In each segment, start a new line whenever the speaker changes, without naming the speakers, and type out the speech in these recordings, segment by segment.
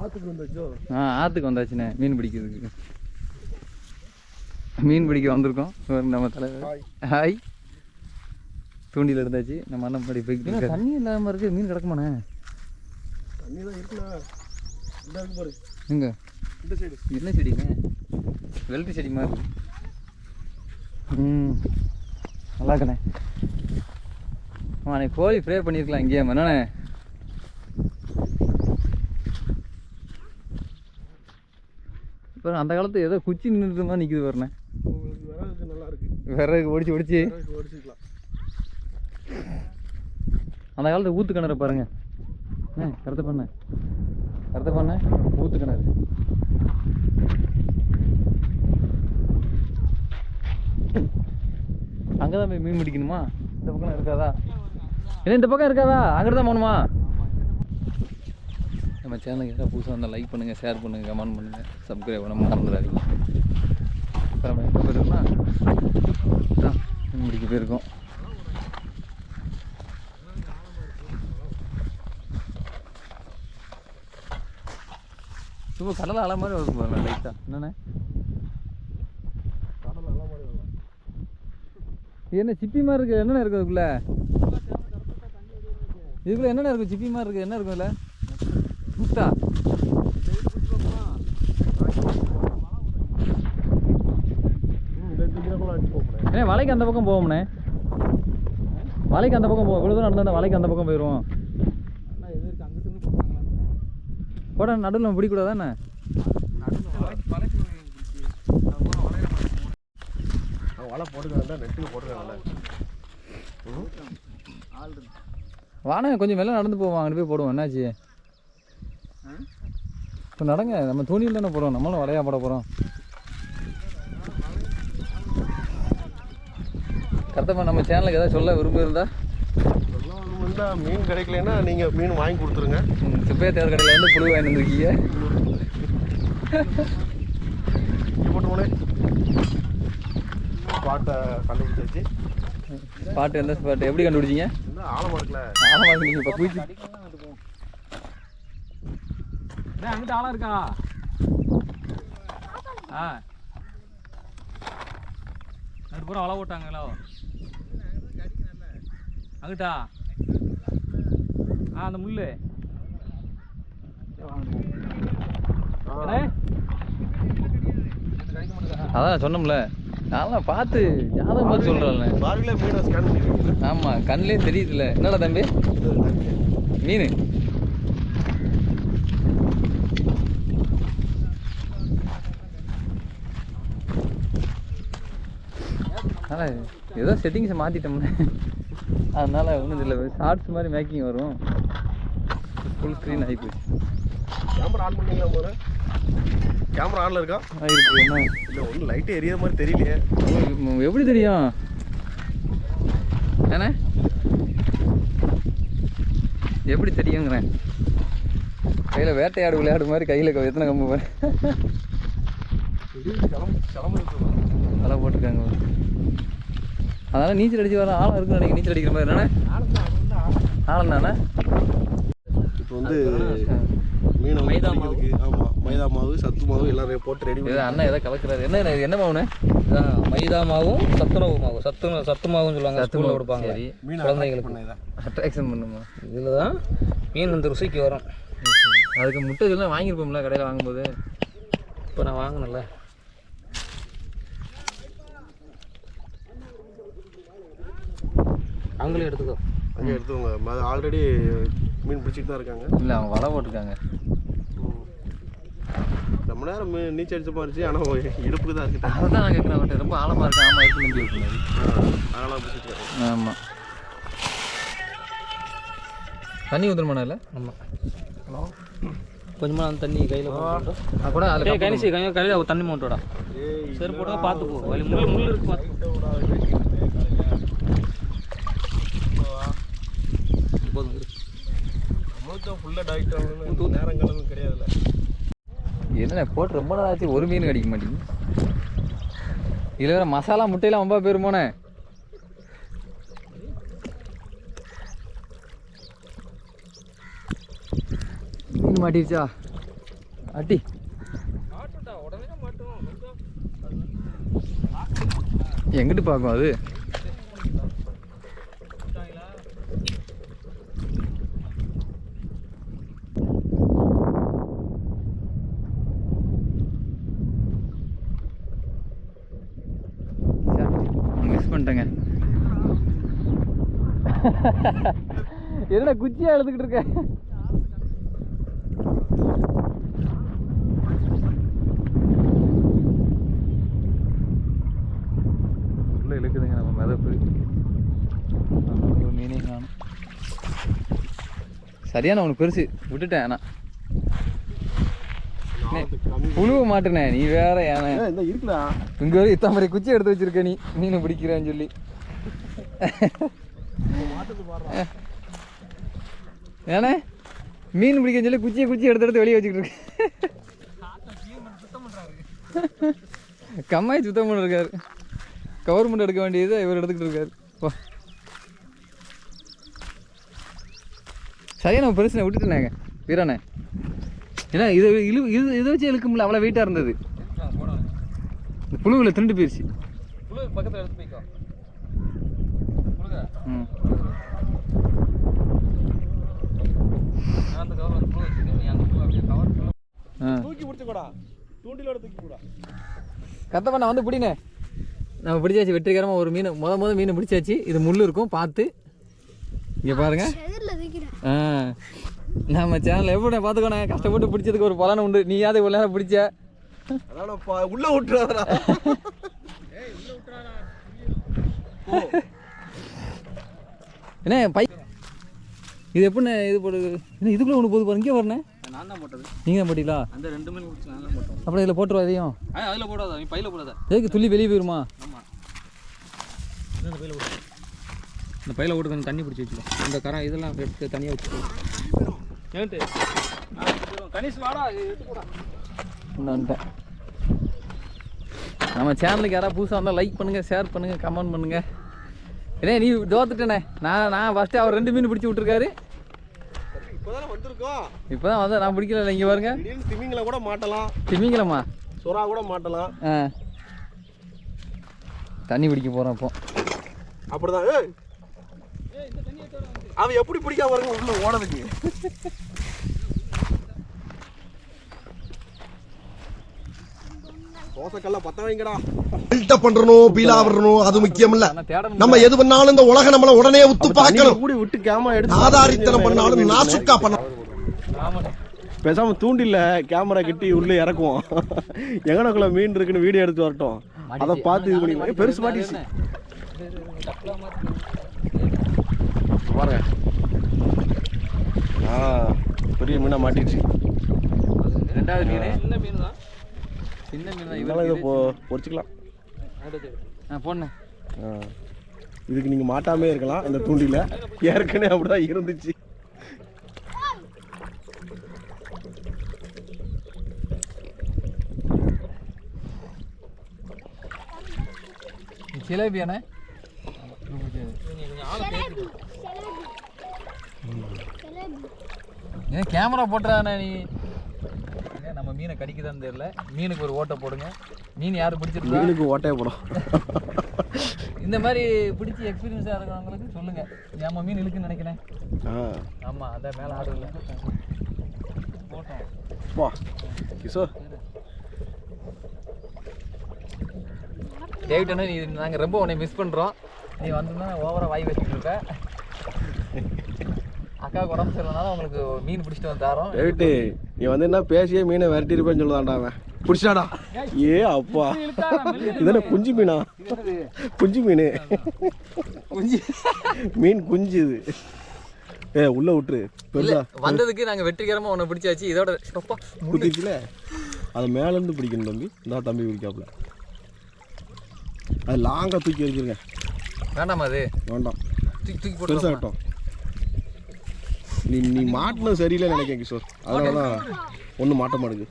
ஆத்துக்கு வந்துச்சோ?
ஆ ஆற்றுக்கு வந்தாச்சுண்ணே. மீன் பிடிக்கிறதுக்கு. மீன் பிடிக்க வந்திருக்கோம். நம்ம தலைவர்.
ஹாய்.
தூண்டில் இருந்தாச்சு நம்ம அண்ணன் படி போய்க்கிட்டு தண்ணி இல்லாமல் இருக்கு. மீன் கிடக்குமாண்ணே?
தண்ணி தான் இருக்குண்ணா. இந்த இருக்கு பாரு.
எங்க?
இந்த சைடு
என்ன செடிங்க? வெள்ளரி செடி மாதிரி. இருக்கு. ம். நல்லா இருக்கண்ணே ஆமாண்ணே கோழி ஃப்ரே பண்ணியிருக்கலாம் இங்கேயே என்னண்ணே? இப்போ அந்த காலத்து ஏதோ குச்சி நின்றுட்டு மாதிரி நிற்குது பாருண்ணே.
உங்களுக்கு விறகுக்கு நல்லா இருக்கு
விறகு ஒடிச்சு ஒடிச்சு.
விறகு ஒடிச்சிக்கலாம்.
அந்த காலத்து ஊத்து கிணறு பாருங்க. ஆ கருத்து பண்ண. கருத்து பண்ண. ஊத்து கிணறு. அங்கே தான் போய் மீன் பிடிக்கணுமா? இந்த பக்கம் இருக்காதா? என்ன இந்த பக்கம் இருக்காதா? அங்கிட்டு தான் போகணுமா? நம்ம சேனலுக்கு எதாவது புதுசாக வந்தால் லைக் பண்ணுங்கள் ஷேர் பண்ணுங்கள் கமெண்ட் பண்ணுங்கள் சப்ஸ்கிரைப் பண்ண மறந்துடாதீங்க. இப்போ நம்ம எங்கே போயிருக்கோம்னா முடிக்க போயிருக்கோம். சும்மா கடலை அலை மாதிரி வரும் பாருங்க லைட்டாக என்னண்ணே?
மாதிரி
என்ன சிப்பி மாதிரி இருக்குது என்னென்ன இருக்குது அதுக்குள்ள? இதுக்குள்ளே என்னென்ன இருக்கும் சிப்பி மாதிரி இருக்குது என்ன இருக்கும்ல இதுல முட்டா
ம் இந்த திங்கிற அடிச்சு போகணும்
ஏன்னா வலைக்கு அந்த பக்கம் போவோம்ண்ணே. வலைக்கு அந்த பக்கம் போவோம் இவ்வளோ தூரம் நடந்தா வலைக்கு அந்த பக்கம் போயிடுவோம் போட நடுவில் நம்ம பிடிக்கூடாதா என்ன
வலை போட்டுக்கிறேன்டா நெட்டுக்கு போட்டுக்கிறேன்ல
வானே கொஞ்சம் வெளில நடந்து போவோம் அங்கிட்டு போய் போடுவோம். என்னாச்சு? இப்போ நடங்க நம்ம துணியில் தானே போகிறோம் நம்மளும் வலையா போட போகிறோம் கரெக்டாக நம்ம சேனலுக்கு ஏதாவது சொல்ல விரும்பியிருந்தா
எல்லாம் வந்து மீன் கிடைக்கலன்னா நீங்கள் மீன் வாங்கி கொடுத்துருங்க.
சுப்பையா தேர் கடையில் வந்து புழு வாங்கி வந்துருக்கீங்க.
போட்டு கண்டுபிடிச்சாச்சு.
ஸ்பாட் எந்த ஸ்பாட் எப்படி கண்டுபிடிச்சீங்க?
ஆழமாக இருக்குல்ல
ஆமாம் நீங்கள் இப்போ குயிச்சு.
அங்கிட்ட ஆளா இருக்கா? ஆ. ரெண்டு பூரா வள போட்டாங்களோ? அங்கிட்டா? ஆ அந்த முள்ளு.
அதான் சொன்னோம்ல நான் பார்த்து ஜாதகம் பார்த்து சொல்கிறேன்
பாருங்களே மீனை ஸ்கேன்
ஆமாம் கண்ணிலே தெரியுதுல்ல என்னடா தம்பி? மீன். அதான் ஏதோ செட்டிங்ஸை மாற்றிட்டோம்ல அதனால ஒன்றும் இல்லை ஷார்ட்ஸ் மாதிரி மேக்கிங் வரும். ஃபுல் ஸ்க்ரீன் ஆகி போச்சு.
கேமரா ஆன் பண்ணீங்களா போல? கேமரா ஆன்ல இருக்கா?
ஆ, இருக்கு என்ன?
இல்லை ஒன்றும் லைட்டு எரியற மாதிரி தெரியலையே.
எப்படி தெரியும்? என்ன? எப்படி தெரியுங்கிறேன். கையில் வேட்டையாடு விளையாடு மாதிரி கையில் எத்தனை கம்பு பாரு. வலை போட்டிருக்காங்க. அதனால நீச்சல் அடிச்சு வர ஆழம் இருக்குன்னு நினைக்கிறேன் நீச்சல் அடிக்கிற மாதிரி என்னண்ணே ஆழம் தானே?
இப்போ வந்து மீனை மைதா மாவு. ஆமாம் மைதா மாவு சத்து மாவு எல்லாம் போட்டு ரெடி
இது அண்ணன் ஏதோ கலக்குறாரு. என்ன இது என்ன
இதான் மைதா மாவும் சத்துணவு மாவு. சத்து சத்து மாவுன்னு சொல்லுவாங்க
சத்து
ஸ்கூலில்
மாவு.
கொடுப்பாங்க
சரி.
மீன்
குழந்தைங்களுக்கு
அட்ராக்ஷன் பண்ணுமா?
இதில் தான் மீன் இந்த ருசிக்கு வரும்.
அதுக்கு முட்டை இதெல்லாம் வாங்கியிருப்போம்ல கடையில் வாங்கும்போது.
இப்போ நான் வாங்கினேன்ல. அவங்களே எடுத்துக்கோ.
அங்கே எடுத்துக்கோங்க. ஆல்ரெடி மீன் பிடிச்சிட்டு தான் இருக்காங்க.
இல்லை அவங்க வலை போட்டிருக்காங்க.
ரொம்ப நேரம் மீன் நீச்சல் அடிச்ச மாதிரி ஆனால் இடுப்புக்கு தான் இருக்கு.
அதை தான் நான் கேட்குறேன் ரொம்ப ஆழமாக இருக்கு. ஆமாம் இருக்கு நம்பி
அதெல்லாம் பிடிச்சிட்டு இருக்காங்க.
ஆமாம் தண்ணி ஊற்றணுமாண்ணா இல்லை?
ஆமாம் ஹலோ? கொஞ்சமாக அந்த தண்ணி கையில்
நான் கூட அதில்
ஏய் கணிசி கையில் கையில் தண்ணி மோட்டோடா சரி போட்டா பார்த்து போ வலி முள் முள் இருக்கு பார்த்து
ஃபுல்லாக டாக்டர் ஆகணும்னு நேரம் கிளம்பு கிடையாதுல்ல
என்ன போட்டு ரொம்ப நாள் ஆச்சு ஒரு மீன் கிடைக்க மாட்டேங்குது இதில் வேறு மசாலா முட்டையெல்லாம் ரொம்ப போயிருமோனே மீன் மாட்டிருச்சா? அட்டி எங்கிட்டு பார்க்கும் அது மிஸ் பண்ணிட்டேங்க. என்னடா குச்சியா எழுதுக்கிட்டு இருக்க? உள்ள இழுக்குதுங்க நம்ம மிதப்பு ஒரு மீனே காணும். சரியான உனக்கு பெருசு விட்டுட்டேன் ஆனால் புழுவ மாட்டேனே நீ வேற ஏன
இருக்குடா.
இங்க வரை இத்தனை மாதிரி குச்சி எடுத்து வச்சிருக்க நீ. மீன் பிடிக்கிறேன்னு சொல்லி. ஏனே மீன் பிடிக்கன்னு சொல்லி குச்சியை குச்சி எடுத்து எடுத்து வெளியே வச்சுக்கிட்டு இருக்கு. கம்மாய் சுத்தம் பண்ண இருக்காரு கவர்மெண்ட் எடுக்க வேண்டியது இவர் எடுத்துக்கிட்டு இருக்காரு. சரியா நான் பெருசு விட்டுட்டேனாங்க வீரானே ஏன்னா இதை இழு இது இதை வச்சு இழுக்க முடியல அவ்வளோ வெயிட்டாக இருந்தது. இந்த புழுவில் திண்டு போயிடுச்சு
புழு பக்கத்தில் எடுத்து போய்க்கோ. புழுக.
ம்.
நான்
தூக்கி பிடிச்சக்கூடா. தூண்டிலோட தூக்கி கூடா
கத்த பண்ண வந்து பிடினே நம்ம பிடிச்சாச்சு வெற்றிகரமாக ஒரு மீன் முத முத மீன் பிடிச்சாச்சு. இது முள் இருக்கும் பார்த்து இங்கே பாருங்க. ஆ. நம்ம சேனல் எப்படி பார்த்துக்கோண்ணே? கஷ்டப்பட்டு பிடிச்சதுக்கு ஒரு பலன் உண்டு. நீயாவது இவ்வளோ நேரம் பிடிச்ச?
உள்ள விட்டுறாதடா.
என்ன பை இது எப்படிண்ணே இது போடுது? என்ன இதுக்குள்ளே ஒன்று போது பாருங்க. இங்கே வரண்ணே
நான் தான் போட்டது.
நீங்கள் தான் போட்டிங்களா?
அந்த ரெண்டு மீன் பிடிச்சி நான் தான் போட்டோம்
அப்புறம் இதில் போட்டுருவா இதையும்?
ஆ அதில் போடாத. நீ பையில போடாத.
எதுக்கு துள்ளி வெளியே போயிருமா?
ஆமாம் பையில இந்த பையில போட்டு கொஞ்சம் தண்ணி பிடிச்சி வச்சுக்கோ. இந்த கரை இதெல்லாம் எடுத்து தனியாக வச்சுக்கோ. ஏன்ட்டு? கணேஷ் வாடா
வந்துட்டேன். நம்ம சேனலுக்கு யாராவது புதுசாக இருந்தால் லைக் பண்ணுங்கள் ஷேர் பண்ணுங்கள் கமெண்ட் பண்ணுங்கள் ஏனே நீ தோத்துட்டேனே. நான் நான் ஃபஸ்ட்டு அவர் ரெண்டு மீன் பிடிச்சி விட்ருக்காரு
இப்போதானே வந்திருக்கோம்.
இப்போ தான் வந்து நான் பிடிக்கல இங்கே பாருங்க.
திமிங்களை கூட மாட்டலாம்.
திமிங்கலம்மா
சுறா கூட மாட்டலாம்.
ஆ. தண்ணி பிடிக்க போகிறோம் இப்போ.
அப்படிதான். அவன் எப்படி பிடிக்காம பாருங்க உள்ள ஓடதுக்கு தோசைக்கல்ல பத்த வைங்கடா.
பில்டப் பண்றணும் பீலா வரணும் அது முக்கியம் இல்ல நம்ம எது பண்ணாலும் இந்த உலகம் நம்மள உடனே உத்து பார்க்கணும்.
கூடி விட்டு கேமரா எடுத்து
ஆதாரித்தனம் பண்ணாலும் நாசுக்கா பண்ண
பேசாம தூண்டில்ல கேமரா கட்டி உள்ள இறக்குவோம். எங்கனக்குள்ள மீன் இருக்குன்னு வீடியோ எடுத்து வரட்டும். அதை பார்த்து இது பண்ணி பெருசு மாட்டிச்சு பாருங்க. ஆ பெரிய மீனா மாட்டிடுச்சு.
ரெண்டாவது மீன்?
சின்ன மீன் தான்
சின்ன மீன் தான்
இதெல்லாம் இதை பொ பொறிச்சிக்கலாம்.
ஆ போண்ணே.
ஆ. இதுக்கு நீங்க மாட்டாமே இருக்கலாம் இந்த தூண்டில. ஏற்கனவே அப்படிதான் இருந்துச்சு.
ஜிலேபியாண்ணே ஏன் கேமரா போட்டுறானே நீ. ஏன் நம்ம மீனை கடிக்குதான்னு தெரியல. மீனுக்கு ஒரு ஓட்டை போடுங்க. மீன் யார் பிடிச்சிருக்கா?
மீனுக்கு ஓட்டையை போடும்
இந்த மாதிரி பிடிச்சி எக்ஸ்பீரியன்ஸாக இருக்கிறவங்களுக்கு சொல்லுங்க. ஏமா மீன் இழுக்குன்னு நினைக்கிறேன். ஆமாம் அதான் மேலே ஆடு இல்லை. போட்டோம்
வா. கிஷோர்.
டேவிட் அண்ணா நீ நாங்கள் ரொம்ப உன்னை மிஸ் பண்ணுறோம் நீ வந்தோன்னா ஓவராக வாய் வச்சுட்டு இருக்க. அக்காவுக்கு உடம்பு சரியில்லைனாலும் உங்களுக்கு மீன் பிடிச்சிட்டு வந்து தரோம்.
டேவிட்டு நீ வந்து என்ன பேசியே மீனை விரட்டி இருப்பேன்னு சொல்லுதாண்டா அவன் பிடிச்சாடா ஏ அப்பா. இதென்ன குஞ்சு மீனா? குஞ்சு மீன்.
குஞ்சு.
மீன் குஞ்சு இது. ஏ உள்ள விட்டுரு. பெருசா.
வந்ததுக்கு நாங்கள் வெற்றிகரமாக உன்னை பிடிச்சாச்சு. இதோட அப்பா
குத்திச்சுல அதை மேலேருந்து பிடிக்கணும் தம்பி. இந்த தம்பி பிடிக்காப்புல அது லாங்காக தூக்கி வச்சிருங்க
வேண்டாமா அது?
வேண்டாம்.
தூக்கி தூக்கி போட்டு
கட்டும். நீ நீ மாட்டினது சரியில்லை நினைக்கிறேன் கிஷோர். அதனால தான் ஒன்றும் மாட்ட மாட்டேங்குது.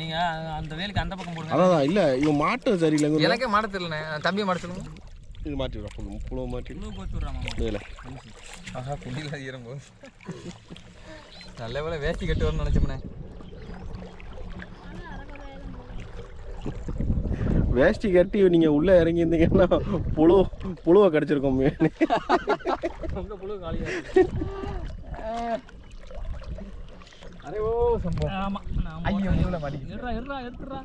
நீங்கள் அந்த வேலுக்கு அந்த பக்கம் போடுங்க.
அதான் இல்லை இவன் மாட்டது சரியில்லைங்க
எனக்கே மாட தெரியலண்ணே. தம்பியை மாட சொல்லுங்க
இது மாட்டி விடா புழு புழு மாட்டி இதில்
ஆஹா குண்டியில் ஈரம் போகுது நல்ல வேலை வேஷ்டி கட்டு வரணும்னு நினச்சோம்ண்ணே.
வேஷ்டி கட்டி நீங்க உள்ள இறங்கி இருந்தீங்கன்னா புழு புழுவை கடிச்சிருக்கோம்
உங்க புழு காலியா
அரே ஓ சம்பவம்.
ஆமா
ஐயோ இவ்வளோ மாடி
எடுறா எடுறா எடுத்துறா